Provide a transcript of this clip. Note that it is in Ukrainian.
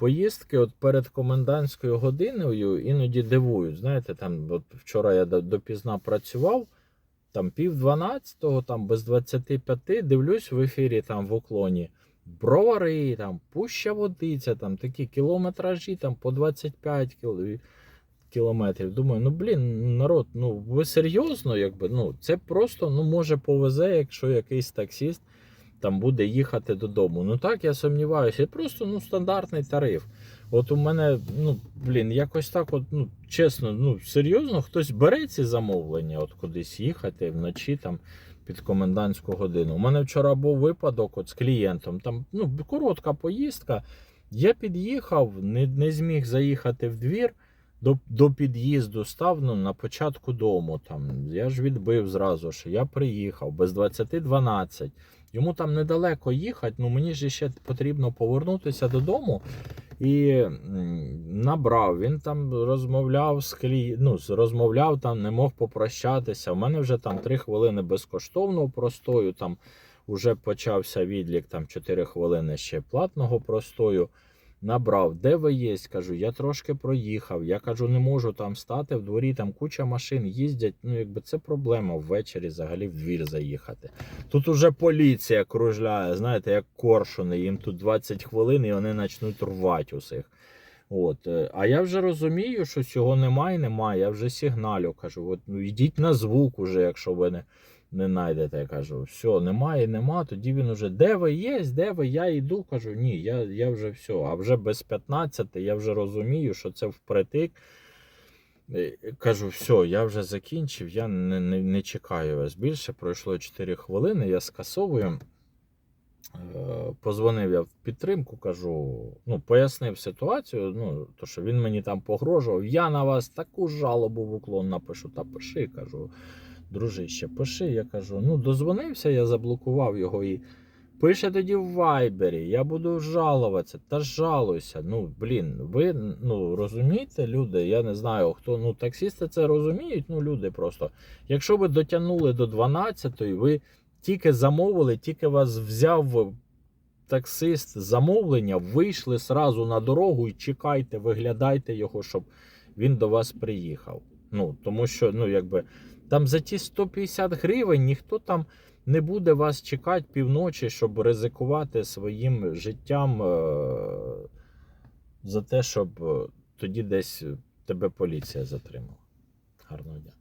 поїздки от перед комендантською годиною іноді дивують. Знаєте, там от вчора я допізна працював, там пів дванадцятого, там без 25, дивлюсь в ефірі там в уклоні. Бровари, там, пуща водиця, там такі кілометражі там по 25 кіл- кілометрів. Думаю, ну блін, народ, ну ви серйозно, якби ну це просто ну може повезе, якщо якийсь таксіст там буде їхати додому. Ну так, я сумніваюся. Просто ну стандартний тариф. От у мене, ну блін, якось так, от, ну чесно, ну серйозно, хтось бере ці замовлення, от кудись їхати вночі там під комендантську годину. У мене вчора був випадок от з клієнтом. Там ну, коротка поїздка. Я під'їхав, не, не зміг заїхати в двір. До, до під'їзду став ну, на початку дому. Там. Я ж відбив зразу ж. Я приїхав без 20-12. Йому там недалеко їхати, ну мені ж ще потрібно повернутися додому. І набрав. Він там розмовляв з клі... ну, розмовляв там, не мог попрощатися. У мене вже там 3 хвилини безкоштовного простою. Там вже почався відлік, там 4 хвилини ще платного простою. Набрав, де ви є? Кажу, я трошки проїхав. Я кажу, не можу там стати в дворі, там куча машин їздять. Ну, якби це проблема ввечері взагалі в двір заїхати. Тут уже поліція кружляє, знаєте, як коршуни. Їм тут 20 хвилин і вони почнуть рвати усіх. От. е, А я вже розумію, що цього немає, немає. Я вже сигналю. Кажу, от, ну, йдіть на звук уже, якщо ви не, не знайдете. Я кажу, все, немає, нема. Тоді він уже, де ви є, де ви? Я йду. Кажу, ні, я, я вже все. А вже без 15 я вже розумію, що це впритик. Кажу, все, я вже закінчив, я не, не, не чекаю вас більше. Пройшло 4 хвилини, я скасовую. Е, Позвонив я в підтримку, кажу, ну, пояснив ситуацію, ну, то, що він мені там погрожував. Я на вас таку жалобу в уклон напишу, та пиши, кажу, дружище, пиши. Я кажу, ну, дозвонився, я заблокував його і пише тоді в Вайбері, я буду жалуватися, та жалуйся. Ну, блін, ви ну, розумієте, люди, я не знаю, хто, ну, таксісти це розуміють, ну, люди просто. Якщо ви дотягнули до 12-ї, ви тільки замовили, тільки вас взяв таксист замовлення, вийшли сразу на дорогу і чекайте, виглядайте його, щоб він до вас приїхав. Ну, тому що, ну, якби там за ті 150 гривень ніхто там не буде вас чекати півночі, щоб ризикувати своїм життям е- за те, щоб е, тоді десь тебе поліція затримала. Гарного дня.